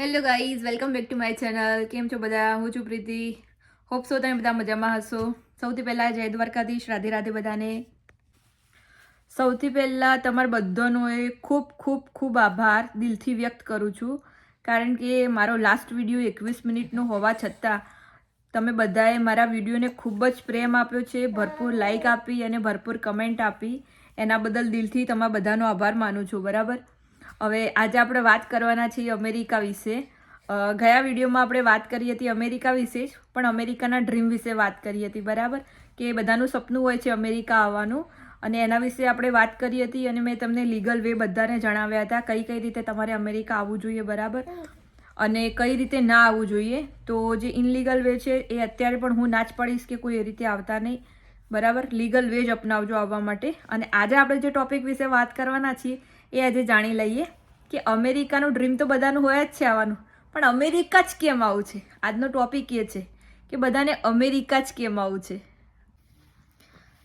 Hello guys welcome back to my channel કેમ છો બધા? હું છું પ્રીતિ. હોપ સો તમે બધા મજામાં હશો. સૌથી પહેલાં જય દ્વારકાધીશ. રાધે રાધે બધાને. સૌથી પહેલાં તમારા બધાનો એ ખૂબ ખૂબ ખૂબ આભાર. દિલથી વ્યક્ત કરું છું. કારણ કે મારો લાસ્ટ વીડિયો એકવીસ મિનિટનો હોવા છતાં તમે બધાએ મારા વિડીયોને ખૂબ જ પ્રેમ આપ્યો છે, ભરપૂર લાઈક આપી અને ભરપૂર કમેન્ટ આપી. એના બદલ દિલથી તમારા બધાનો આભાર માનું છું. બરાબર? હવે આજે આપણે વાત કરવાના છીએ અમેરિકા વિશે. ગયા વિડીયોમાં આપણે વાત કરી હતી અમેરિકા વિશે જ, પણ અમેરિકાના ડ્રીમ વિશે વાત કરી હતી, બરાબર? કે બધાનું સપનું હોય છે અમેરિકા આવવાનું. અને એના વિશે આપણે વાત કરી હતી અને મેં તમને લીગલ વે બધાને જણાવ્યા હતા કઈ કઈ રીતે તમારે અમેરિકા આવવું જોઈએ, બરાબર? અને કઈ રીતે ના આવવું જોઈએ. તો જે ઇનલીગલ વે છે એ અત્યારે પણ હું ના જ પાડીશ કે કોઈ એ રીતે આવતા નહીં, બરાબર? લીગલ વે જ અપનાવજો આવવા માટે. અને આજે આપણે જે ટોપિક વિશે વાત કરવાના છીએ એ આજે જાણી લઈએ. કે અમેરિકાનું ડ્રીમ તો બધાનું હોય જ છે આવવાનું. પણ અમેરિકા જ કેમ આવું છે? આજનો ટોપિક એ છે કે બધાને અમેરિકા જ કેમ આવું છે?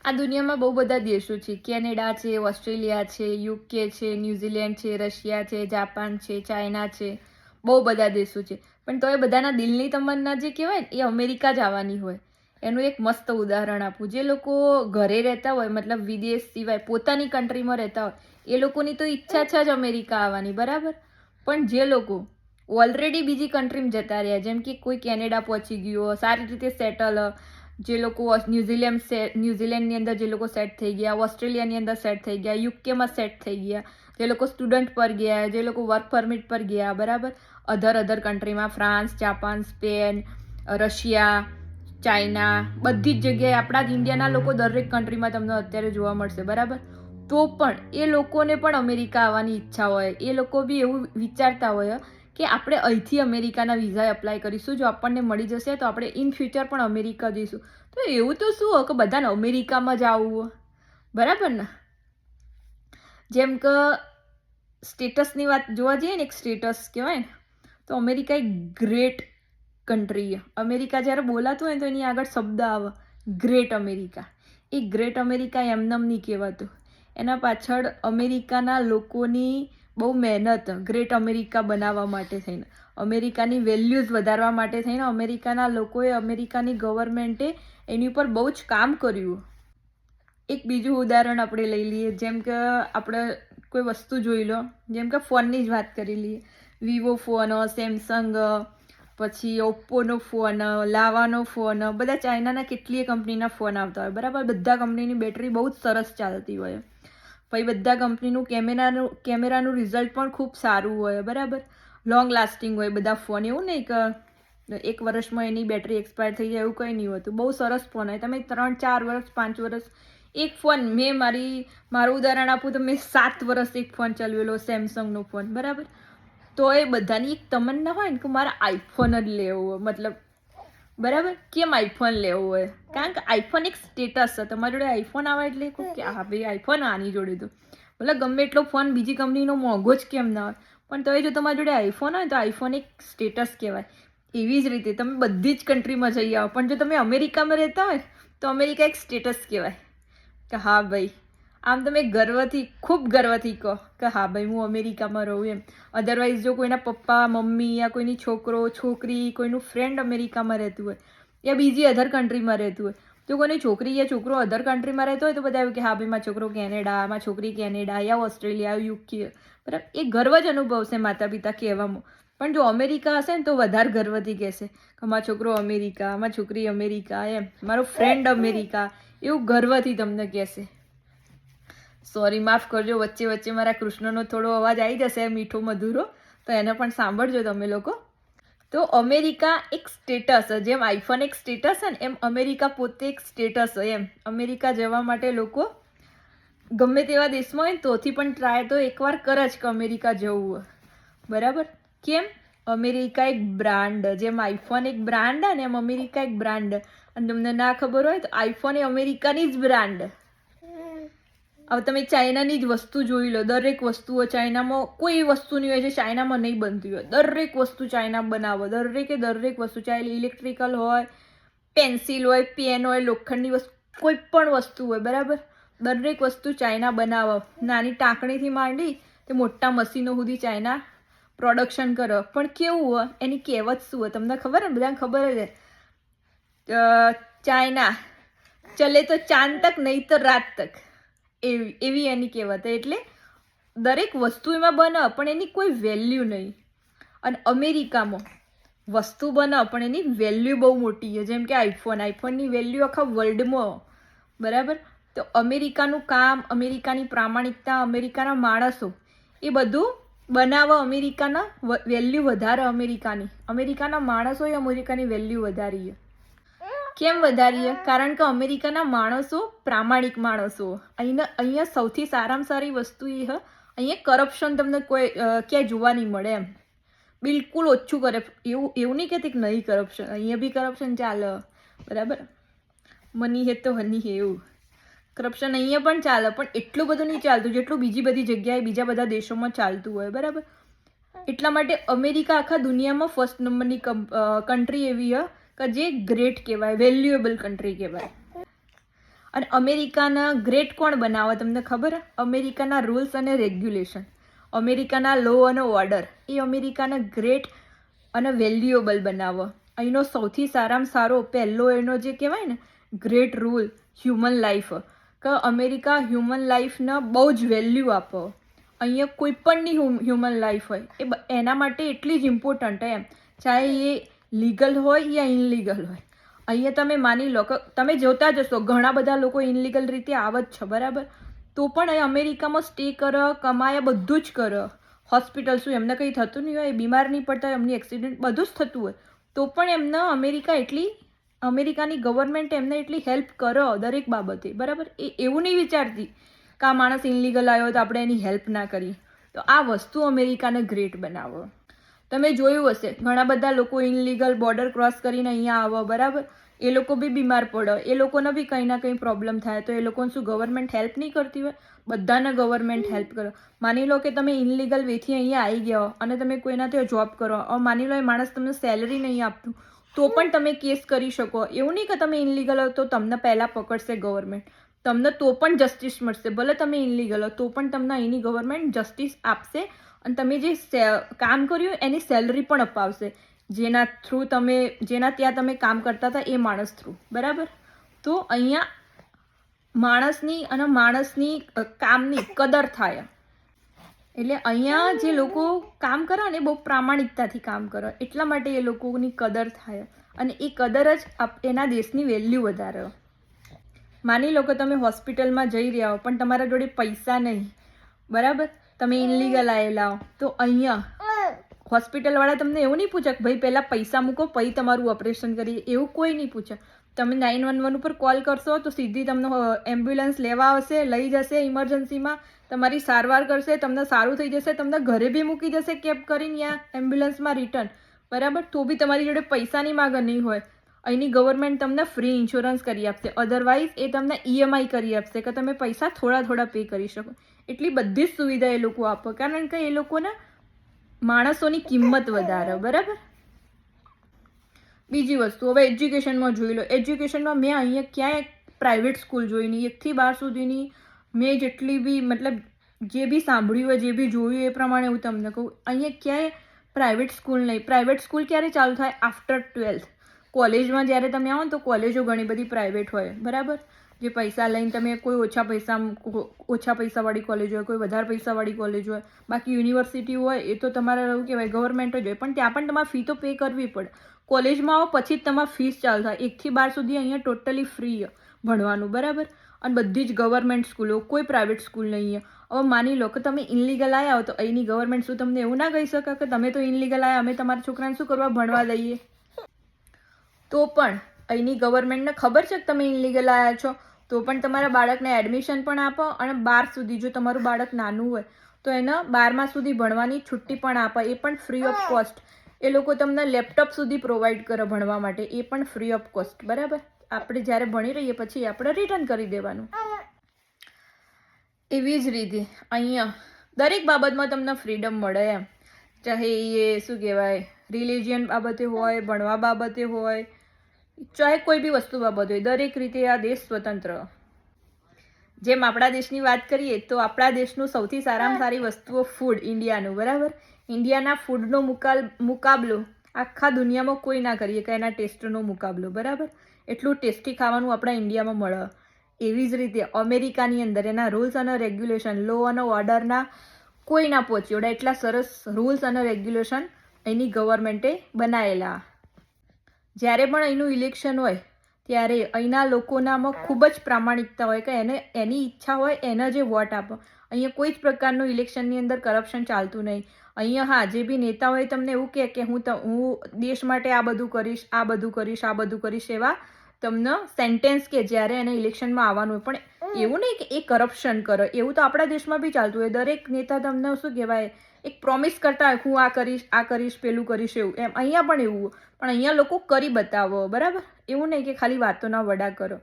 આ દુનિયામાં બહુ બધા દેશો છે. કેનેડા છે, ઓસ્ટ્રેલિયા છે, યુકે છે, ન્યૂઝીલેન્ડ છે, રશિયા છે, જાપાન છે, ચાઇના છે. બહુ બધા દેશો છે. પણ તો એ બધાના દિલની તમન્ના જે કહેવાય ને, એ અમેરિકા જ આવવાની હોય. એનું એક મસ્ત ઉદાહરણ આપું. જે લોકો ઘરે રહેતા હોય, મતલબ વિદેશ સિવાય પોતાની કન્ટ્રીમાં રહેતા હોય એ લોકોની તો ઈચ્છા છે જ અમેરિકા આવવાની, બરાબર? પણ જે લોકો ઓલરેડી બીજી કન્ટ્રીમાં જતા રહ્યા, જેમ કે કોઈ કેનેડા પહોંચી ગયો, સારી રીતે સેટલ જે લોકો ન્યુઝીલેન્ડ ન્યુઝીલેન્ડની અંદર જે લોકો સેટ થઈ ગયા ઓસ્ટ્રેલિયાની અંદર સેટ થઈ ગયા યુકેમાં સેટ થઈ ગયા, જે લોકો સ્ટુડન્ટ પર ગયા, જે લોકો વર્ક પરમિટ પર ગયા, બરાબર? અધર અધર કન્ટ્રીમાં France Japan Spain Russia China બધી જ જગ્યાએ આપણા જ ઇન્ડિયાના લોકો દરેક કન્ટ્રીમાં તમને અત્યારે જોવા મળશે, બરાબર? તો પણ એ લોકોને પણ અમેરિકા આવવાની ઈચ્છા હોય. એ લોકો બી એવું વિચારતા હોય કે આપણે અહીંથી અમેરિકાના વિઝા એપ્લાય કરીશું. જો આપણને મળી જશે તો આપણે ઇન ફ્યુચર પણ અમેરિકા જઈશું. તો એવું તો શું હોય કે બધાને અમેરિકામાં જ આવવું બરાબર ને? જેમ કે સ્ટેટસની વાત જોવા જઈએ ને, એક સ્ટેટસ કહેવાય ને, તો અમેરિકા એક ગ્રેટ કન્ટ્રી અમેરિકા જ્યારે બોલાતું હોય ને તો એની આગળ શબ્દ આવે. Great America. એ ગ્રેટ અમેરિકા એમનેમ નહીં કહેવાતું. એના પાછળ અમેરિકાના લોકોની બહુ મહેનત ગ્રેટ અમેરિકા બનાવવા માટે થઈને. અમેરિકાની વેલ્યુઝ વધારવા માટે થઈને અમેરિકાના લોકોએ અમેરિકાની ગવર્મેન્ટે એની ઉપર બહુ જ કામ કર્યું. એક બીજું ઉદાહરણ આપણે લઈ લઈએ, જેમ કે આપણે કોઈ વસ્તુ જોઈ લો, જેમ કે ફોનની જ વાત કરી લઈએ. વિવો ફોન સેમસંગ પછી ઓપ્પોનો ફોન લાવાનો ફોન, બધા ચાઇનાના કેટલીય કંપનીના ફોન આવતા હોય. બરાબર? બધા કંપનીની બેટરી બહુ જ સરસ ચાલતી હોય. પછી બધા કંપનીનું કેમેરાનું કેમેરાનું રિઝલ્ટ પણ ખૂબ સારું હોય, બરાબર? લોંગ લાસ્ટિંગ હોય, બધા ફોન એવું નહીં કે એક વર્ષમાં એની બેટરી એક્સપાયર થઈ જાય, એવું કંઈ નહીં હોતું બહુ સરસ ફોન હોય. તમે ત્રણ, ચાર વર્ષ, પાંચ વર્ષ, એક ફોન મેં મારી, મારું ઉદાહરણ આપું તો મેં સાત વર્ષ એક ફોન ચલાવેલો સેમસંગનો ફોન બરાબર? તો એ બધાની એક તમન્ના હોય ને કે મારે આઈફોન જ લેવો મતલબ બરાબર? કેમ આઈફોન લેવો હોય? કારણ કે આઈફોન એક સ્ટેટસ છે. તમારી જોડે આઈફોન આવે એટલે કહું કે હા ભાઈ આઈફોન આની જોડે તો. મતલબ ગમે એટલો ફોન બીજી કંપનીનો મોંઘો જ કેમ ના હોય. પણ તો એ જો તમારી જોડે આઈફોન હોય તો આઈફોન એક સ્ટેટસ કહેવાય. એવી જ રીતે તમે બધી જ કન્ટ્રીમાં જઈ આવો. પણ જો તમે અમેરિકામાં રહેતા હોય તો અમેરિકા એક સ્ટેટસ કહેવાય. કે, હા, ભાઈ આમ તમે ગર્વથી ખૂબ ગર્વથી કહો કે હા ભાઈ હું અમેરિકામાં રહું એમ. અધરવાઇઝ જો કોઈના પપ્પા મમ્મી યા કોઈની છોકરો છોકરી કોઈનું ફ્રેન્ડ અમેરિકામાં રહેતું હોય યા બીજી અધર કન્ટ્રીમાં રહેતું હોય જો કોઈની છોકરી યા છોકરો અધર કન્ટ્રીમાં રહેતો હોય તો બધા એવું કે હા ભાઈ મારો છોકરો કેનેડા મારી છોકરી કેનેડા યા ઓસ્ટ્રેલિયા યુકે. બરાબર એ ગર્વ જ અનુભવશે માતા પિતા કહેવામાં. પણ જો અમેરિકા હશે ને તો વધારે ગર્વથી કહેશે કે મારો છોકરો અમેરિકા મારી છોકરી અમેરિકા એમ. મારો ફ્રેન્ડ અમેરિકા એવું ગર્વથી તમને કહેશે. સોરી, માફ કરજો, વચ્ચે વચ્ચે મારા કૃષ્ણનો થોડો અવાજ આવી જશે, મીઠો, મધુરો. તો એને પણ સાંભળજો તમે લોકો. તો અમેરિકા એક સ્ટેટસ જેમ આઈફોન એક સ્ટેટસ છે ને, એમ અમેરિકા પોતે એક સ્ટેટસ હોય એમ. અમેરિકા જવા માટે લોકો ગમે તેવા દેશમાં હોય ને, તોથી પણ ટ્રાય તો એકવાર કરે જ કે અમેરિકા જવું બરાબર? કેમ? અમેરિકા એક બ્રાન્ડ જેમ આઈફોન એક બ્રાન્ડ ને, એમ અમેરિકા એક બ્રાન્ડ અને તમને ના ખબર હોય તો આઈફોન એ અમેરિકાની જ બ્રાન્ડ હવે તમે ચાઇનાની જ વસ્તુ જોઈ લો. દરેક વસ્તુઓ ચાઇનામાં, કોઈ વસ્તુ નહીં હોય જે ચાઇનામાં નહીં બનતી હોય. દરેક વસ્તુ ચાઇના બનાવો. દરેકે દરેક વસ્તુ, ચાહે ઇલેક્ટ્રિકલ હોય, પેન્સિલ હોય, પેન હોય, લોખંડની વસ્તુ, કોઈ પણ વસ્તુ હોય, બરાબર? દરેક વસ્તુ ચાઇના બનાવો. નાની ટાંકણીથી માંડી તે મોટા મશીનો સુધી ચાઇના પ્રોડક્શન કરો. પણ કેવું હોય? એની કહેવત શું હોય? તમને ખબર ને? બધાને ખબર જ ચાઇના. ચલે તો ચાંદ તક નહીં તો રાત તક એવી એવી એની કહેવત એટલે દરેક વસ્તુ એમાં બને, પણ એની કોઈ વેલ્યુ નહીં. અને અમેરિકામાં વસ્તુ બને, પણ એની વેલ્યુ બહુ મોટી છે. જેમ કે આઈફોન આઈફોનની વેલ્યુ આખા વર્લ્ડમાં બરાબર? તો અમેરિકાનું કામ, અમેરિકાની પ્રામાણિકતા, અમેરિકાના માણસો, એ બધું બનાવવા અમેરિકાના વેલ્યુ વધારે અમેરિકાની. અમેરિકાના માણસોએ અમેરિકાની વેલ્યુ વધારી છે. કેમ વધારીએ? કારણ કે અમેરિકાના માણસો પ્રામાણિક માણસો. અહીંના, અહીંયા સૌથી સારામાં સારી વસ્તુ એ હ, અહીંયા કરપ્શન તમને કોઈ ક્યાંય જોવા નહીં મળે એમ. બિલકુલ ઓછું કરે. એવું એવું નહીં કહેતી કે નહીં કરપ્શન અહીંયા બી કરપ્શન ચાલે. બરાબર? મની હે તો હની હે એવું. કરપ્શન અહીંયા પણ ચાલે, પણ એટલું બધું નહીં ચાલતું જેટલું બીજી બધી જગ્યાએ, બીજા બધા દેશોમાં ચાલતું હોય. બરાબર? એટલા માટે અમેરિકા આખા દુનિયામાં ફર્સ્ટ નંબરની કન્ટ્રી એવી છે કે જે ગ્રેટ કહેવાય વેલ્યુએબલ કન્ટ્રી કહેવાય. અને અમેરિકાના ગ્રેટ કોણ બનાવે તમને ખબર અમેરિકાના રૂલ્સ અને રેગ્યુલેશન અમેરિકાના લો અને ઓર્ડર એ અમેરિકાના ગ્રેટ અને વેલ્યુએબલ બનાવો. અહીંનો સૌથી સારામાં સારો, પહેલો એનો જે કહેવાય ને ગ્રેટ રૂલ હ્યુમન લાઈફ કે અમેરિકા હ્યુમન લાઈફને બહુ જ વેલ્યુ આપો. અહીંયા કોઈ પણની હ્યુમન લાઈફ હોય. એ એના માટે એટલી જ ઇમ્પોર્ટન્ટ એમ. ચાહે એ લીગલ હોય યા ઇનલીગલ હોય? અહીંયા તમે માની લો કે તમે જોતા જશો ઘણા બધા લોકો ઇનલીગલ રીતે આવે જ છે, બરાબર? તો પણ એ અમેરિકામાં સ્ટે કરો, કમાય, બધું જ કરો. હોસ્પિટલ શું, એમને કંઈ થતું નહીં હોય, એ બીમાર નહીં પડતા હોય એમની એક્સિડન્ટ બધું જ થતું હોય. તો પણ એમને અમેરિકા એટલી, અમેરિકાની ગવર્મેન્ટ એમને એટલી હેલ્પ કરો દરેક બાબતે, બરાબર? એ એવું નહીં વિચારતી કે આ માણસ ઇનલીગલ આવ્યો તો આપણે એની હેલ્પ ના કરી તો આ વસ્તુ અમેરિકાને ગ્રેટ બનાવો. તમે જોયું હશે. ઘણા બધા લોકો ઇનલીગલ બોર્ડર ક્રોસ કરીને અહીંયા આવો, બરાબર? એ લોકો બી બીમાર પડે. એ લોકોને બી કંઈ ના કંઈ પ્રોબ્લેમ થાય. તો એ લોકોને શું ગવર્મેન્ટ હેલ્પ નહીં કરતી હોય? બધાને ગવર્મેન્ટ હેલ્પ કરો. માની લો કે તમે ઇનલીગલ વેથી અહીંયા આવી ગયા અને તમે કોઈના ત્યાં જોબ કરો માની લો એ માણસ તમને સેલરી નહીં આપતું. તો પણ તમે કેસ કરી શકો. એવું નહીં કે તમે ઇનલીગલ હો તો તમને પહેલાં પકડશે ગવર્મેન્ટ તમને તો પણ જસ્ટિસ મળશે. ભલે તમે ઇનલીગલ હો, તો પણ તમને અહીંની ગવર્મેન્ટ જસ્ટિસ આપશે. અને તમે જે કામ કર્યું એની સેલરી પણ અપાવશે. જેના થ્રુ તમે, જેના ત્યાં તમે કામ કરતા હતા એ માણસ થ્રુ બરાબર? તો અહીંયા માણસની અને માણસની કામની કદર થાય એટલે અહીંયા જે લોકો કામ કરે ને બહુ પ્રામાણિકતાથી કામ કરે. એટલા માટે એ લોકોની કદર થાય અને એ કદર જ એના દેશની વેલ્યુ વધારે માની લો કે તમે હોસ્પિટલમાં જઈ રહ્યા હો, પણ તમારા જોડે પૈસા નહીં, બરાબર? તમે ઇનલીગલ આવેલા હો. તો અહીંયા હોસ્પિટલવાળા તમને એવું નહીં પૂછે કે ભાઈ પહેલાં પૈસા મૂકો, પછી તમારું ઓપરેશન કરીએ. એવું કોઈ નહીં પૂછે. તમે નાઇન વન વન ઉપર કોલ કરશો તો સીધી તમને એમ્બ્યુલન્સ લેવા આવશે, લઈ જશે ઇમરજન્સીમાં તમારી સારવાર કરશે, તમને સારું થઈ જશે, તમને ઘરે બી મૂકી જશે કેબ કરીને યા એમ્બ્યુલન્સમાં રિટર્ન બરાબર? તો બી તમારી જોડે પૈસાની માગ નહીં હોય. અહીંની ગવર્મેન્ટ તમને ફ્રી ઇન્સ્યોરન્સ કરી આપશે. અધરવાઇઝ એ તમને ઈએમઆઈ કરી આપશે કે તમે પૈસા થોડા થોડા પે કરી શકો. એટલી બધી જ સુવિધા એ લોકો આપે. કારણ કે એ લોકોને માણસોની કિંમત વધારે, બરાબર? બીજી વસ્તુ, હવે એજ્યુકેશનમાં જોઈ લો. એજ્યુકેશનમાં મેં અહીંયા ક્યાંય પ્રાઇવેટ સ્કૂલ જોઈ નહીં. એકથી બાર સુધીની મેં જેટલી બી, મતલબ જે બી સાંભળ્યું હોય, જે બી જોયું એ પ્રમાણે હું તમને કહું. અહીંયા ક્યાંય પ્રાઇવેટ સ્કૂલ નહીં. પ્રાઇવેટ સ્કૂલ ક્યારે ચાલુ થાય? આફ્ટર ટ્વેલ્થ કોલેજમાં જ્યારે તમે આવો ને તો કોલેજો ઘણી બધી પ્રાઇવેટ હોય, બરાબર? જે પૈસા લઈને તમે કોઈ ઓછા પૈસા, ઓછા પૈસાવાળી કોલેજ હોય, કોઈ વધારે પૈસાવાળી કોલેજ હોય, બાકી યુનિવર્સિટી હોય, એ તો તમારે એવું કહેવાય ગવર્મેન્ટ જ હોય. પણ ત્યાં પણ તમારે ફી તો પે કરવી પડે. કોલેજમાં આવો, પછી જ તમારે ફીસ ચાલુ એકથી બાર સુધી અહીંયા ટોટલી ફ્રી ભણવાનું, બરાબર? અને બધી જ ગવર્મેન્ટ સ્કૂલો કોઈ પ્રાઇવેટ સ્કૂલ નહીં હવે માની લો કે તમે ઇનલીગલ આવ્યા હો તો અહીંની ગવર્મેન્ટ શું તમને એવું ના કહી શકે કે તમે તો ઇનલીગલ આવ્યા, અમે તમારા છોકરાને શું કરવા ભણવા દઈએ? તો પણ અહીંની ગવર્મેન્ટને ખબર છે કે તમે ઇનલીગલ આવ્યા છો? તો પણ તમારા બાળકને એડમિશન પણ આપો અને બાર સુધી જો તમારું બાળક નાનું હોય, તો એને બારમા સુધી ભણવાની છુટ્ટી પણ આપે. એ પણ ફ્રી ઓફ કોસ્ટ એ લોકો તમને લેપટોપ સુધી પ્રોવાઈડ કરે ભણવા માટે. એ પણ ફ્રી ઓફ કોસ્ટ બરાબર? આપણે જ્યારે ભણી રહીએ પછી આપણે રિટર્ન કરી દેવાનું. એવી જ રીતે અહીંયા દરેક બાબતમાં તમને ફ્રીડમ મળે એમ. ચાહે એ શું કહેવાય રિલિજિયન બાબતે હોય, ભણવા બાબતે હોય ચાહે કોઈ બી વસ્તુ બાબત હોય, દરેક રીતે આ દેશ સ્વતંત્ર. જેમ આપણા દેશની વાત કરીએ, તો આપણા દેશનું સૌથી સારામાં સારી વસ્તુઓ ફૂડ ઇન્ડિયાનું બરાબર? ઇન્ડિયાના ફૂડનો મુકાબલો આખા દુનિયામાં કોઈ ના કરીએ, કે એના ટેસ્ટનો મુકાબલો, બરાબર? એટલું ટેસ્ટી ખાવાનું આપણા ઇન્ડિયામાં મળે. એવી જ રીતે અમેરિકાની અંદર એના રૂલ્સ અને રેગ્યુલેશન લો અને ઓર્ડરના કોઈ ના પહોંચ્યો. એટલા સરસ રૂલ્સ અને રેગ્યુલેશન એની ગવર્મેન્ટે બનાવેલા જ્યારે પણ અહીંનું ઇલેક્શન હોય, ત્યારે અહીંના લોકોનામાં ખૂબ જ પ્રામાણિકતા હોય કે એને, એની ઈચ્છા હોય, એને જે વોટ આપો. અહીંયા કોઈ જ પ્રકારનું ઇલેક્શનની અંદર કરપ્શન ચાલતું નહીં. અહીંયા હા, જે બી નેતા હોય તમને એવું કહે કે હું હું દેશ માટે આ બધું કરીશ, આ બધું કરીશ, આ બધું કરીશ એવા તમને સેન્ટેન્સ કે જ્યારે એને ઇલેક્શનમાં આવવાનું હોય પણ એવું નહીં કે એ કરપ્શન કરે. એવું તો આપણા દેશમાં બી ચાલતું હોય. દરેક નેતા તમને શું કહેવાય એક પ્રોમિસ કરતા હોય હું આ કરીશ આ કરીશ પેલું કરીશ એવું. એમ અહીંયા પણ એવું. પણ અહીંયા લોકો કરી બતાવો બરાબર? એવું નહીં કે ખાલી વાતોના વડા કરો.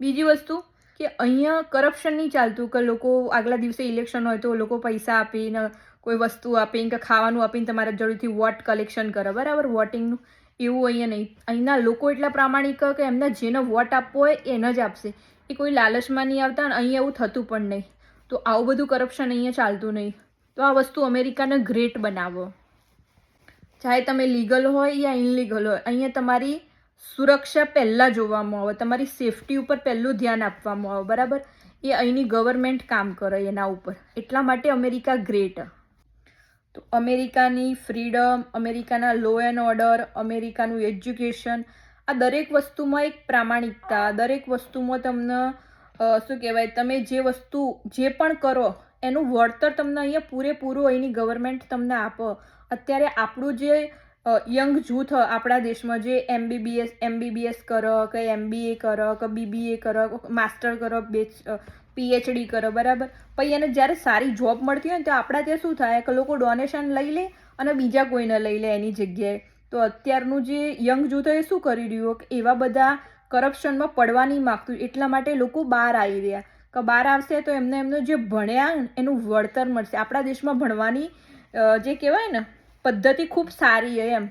બીજી વસ્તુ કે અહીંયા કરપ્શન નહીં ચાલતું કે લોકો આગલા દિવસે ઇલેક્શન હોય તો લોકો પૈસા આપીને કોઈ વસ્તુ આપીને કે ખાવાનું આપીને તમારા જોડેથી વોટ કલેક્શન કરે. બરાબર? વોટિંગનું એવું અહીંયા નહીં. અહીંના લોકો એટલા પ્રામાણિક કે એમને જેનો વોટ આપવો હોય એને જ આપશે. એ કોઈ લાલચમાં નહીં આવતા અને અહીંયા એવું થતું પણ નહીં. તો આવું બધું કરપ્શન અહીંયા ચાલતું નહીં. તો આ વસ્તુ અમેરિકાને ગ્રેટ બનાવો. ચાહે તમે લીગલ હોય યા ઇનલીગલ હોય, અહીંયા તમારી સુરક્ષા પહેલાં જોવામાં આવે, તમારી સેફટી ઉપર પહેલું ધ્યાન આપવામાં આવે, બરાબર? એ અહીંની ગવર્મેન્ટ કામ કરે એના ઉપર. એટલા માટે અમેરિકા ગ્રેટ તો અમેરિકાની ફ્રીડમ, અમેરિકાના લો એન્ડ ઓર્ડર અમેરિકાનું એજ્યુકેશન આ દરેક વસ્તુમાં એક પ્રામાણિકતા, દરેક વસ્તુમાં તમને શું કહેવાય, તમે જે વસ્તુ જે પણ કરો, એનું વળતર તમને અહીંયા પૂરેપૂરું અહીંની ગવર્મેન્ટ તમને આપો. અત્યારે આપણું જે યંગ જૂથ આપણા દેશમાં જે એમબીબીએસ એમબીબીએસ કરો, કે એમબીએ કરો, કે બીબીએ કરો માસ્ટર કરો બેચ પીએચડી કરો, બરાબર? પછી એને જ્યારે સારી જોબ મળતી હોય ને, તો આપણા ત્યાં શું થાય? કે લોકો ડોનેશન લઈ લે અને બીજા કોઈને લઈ લે એની જગ્યાએ. તો અત્યારનું જે યંગ જૂથ એ શું કરી રહ્યું? કે એવા બધા કરપ્શનમાં પડવા નહીં માગતું, એટલા માટે લોકો બહાર આવી રહ્યા. કે બહાર આવશે તો એમને એમનું જે ભણ્યા એનું વળતર મળશે. આપણા દેશમાં ભણવાની જે કહેવાય ને, પદ્ધતિ ખૂબ સારી હોય એમ.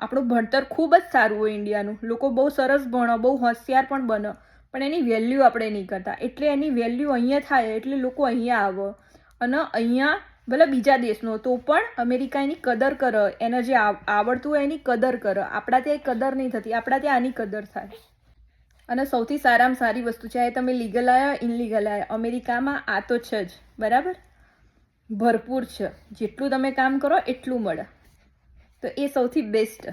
આપણું ભણતર ખૂબ જ સારું હોય ઇન્ડિયાનું. લોકો બહુ સરસ ભણો, બહુ હોશિયાર પણ બનો. પણ એની વેલ્યુ આપણે નહીં કરતા. એટલે એની વેલ્યુ અહીંયા થાય, એટલે લોકો અહીંયા આવે. અને અહીંયા ભલે બીજા દેશનો તો પણ અમેરિકા એની કદર કરે. એને જે આવડતું હોય એની કદર કરે. આપણા ત્યાં કદર નહીં થતી. આપણા ત્યાં આની કદર થાય. અને સૌથી સારામાં સારી વસ્તુ છે એ તમે લીગલ આવ્યા ઇનલીગલ આવ્યા અમેરિકામાં આ તો છે જ. બરાબર? ભરપૂર છે. જેટલું તમે કામ કરો, એટલું મળે. તો એ સૌથી બેસ્ટ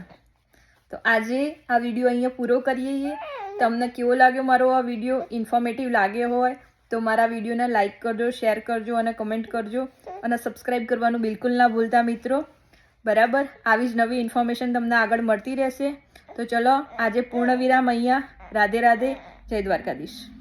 તો આજે આ વીડિયો અહીંયા પૂરો કરીએ છીએ. તમને કેવો લાગ્યો મારો આ વીડિયો ઇન્ફોર્મેટિવ લાગ્યો હોય તો મારા વિડીયોને લાઇક કરજો શેર કરજો અને કમેન્ટ કરજો. અને સબસ્ક્રાઈબ કરવાનું બિલકુલ ના ભૂલતા મિત્રો. બરાબર? આવી જ નવી ઇન્ફોર્મેશન તમને આગળ મળતી રહેશે. તો ચલો, આજે પૂર્ણ વિરામ અહીંયા. રાધે રાધે. જય દ્વારકાધીશ.